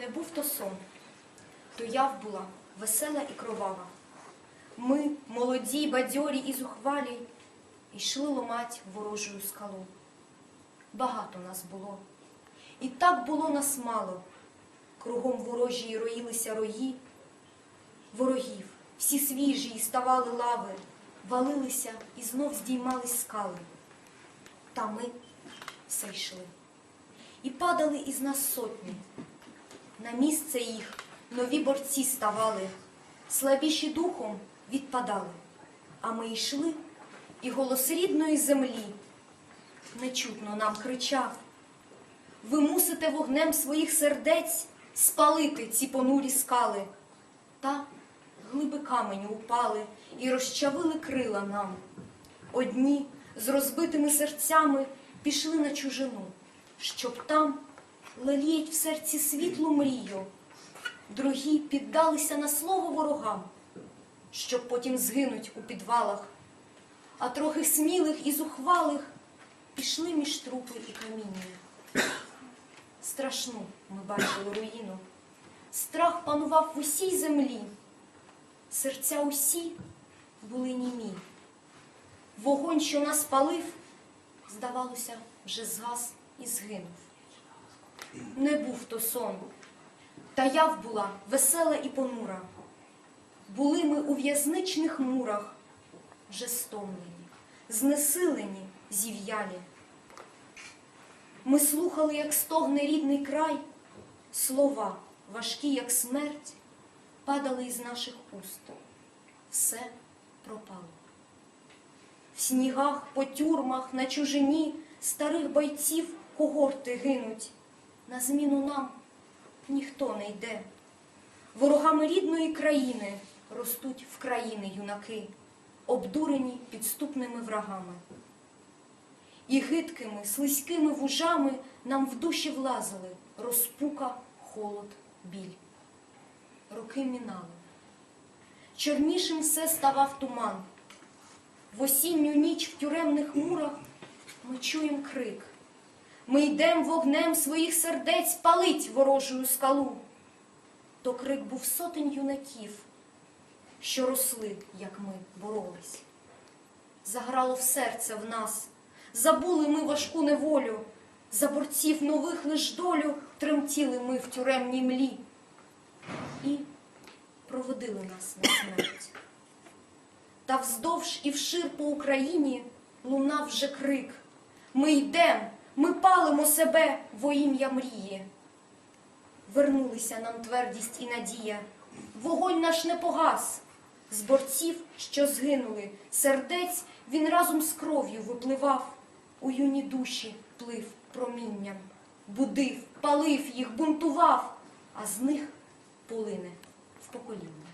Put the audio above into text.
Не був то сон, то яв була весела і кровава. Ми, молоді, бадьорі і зухвалі, йшли ломать ворожою скалу. Багато нас було, і так було нас мало. Кругом ворожі роїлися рої, ворогів, всі свіжі і ставали лави, валилися і знов здіймались скали. Та ми все йшли. І падали із нас сотні. На місце їх нові борці ставали, слабіші духом відпадали. А ми йшли, і голос рідної землі нечутно нам кричав. Ви мусите вогнем своїх сердець спалити ці понурі скали. Та глиби каменю упали і розчавили крила нам. Одні з розбитими серцями пішли на чужину, щоб там леліють в серці світлу мрію. Другі піддалися на слово ворогам, щоб потім згинуть у підвалах. А трохи смілих і зухвалих пішли між трупи і каміння. Страшну ми бачили руїну. Страх панував в усій землі. Серця усі були німі. Вогонь, що нас палив, здавалося, вже згас і згинув. Не був то сон, та яв була весела і понура. Були ми у в'язничних мурах, вже стомлені, знесилені, зів'ялі. Ми слухали, як стогне рідний край, слова, важкі, як смерть, падали із наших уст. Все пропало. В снігах, по тюрмах, на чужині старих бойців когорти гинуть. На зміну нам ніхто не йде. Ворогами рідної країни ростуть в країни юнаки, обдурені підступними врагами. І гидкими, слизькими вужами нам в душі влазили розпука, холод, біль. Роки мінали. Чорнішим все ставав туман. В осінню ніч в тюремних мурах ми чуєм крик. Ми йдем вогнем своїх сердець палить ворожою скалу. То крик був сотень юнаків, що росли, як ми боролись. Заграло в серце в нас, забули ми важку неволю, за борців нових лиш долю тремтіли ми в тюремній млі і проводили нас на смерть. Та вздовж і вшир по Україні лунав вже крик. Ми йдем, ми палимо себе во ім'я мрії. Вернулися нам твердість і надія. Вогонь наш не погас. З борців, що згинули, сердець він разом з кров'ю випливав, у юні душі плив промінням, будив, палив їх, бунтував, а з них полине в покоління.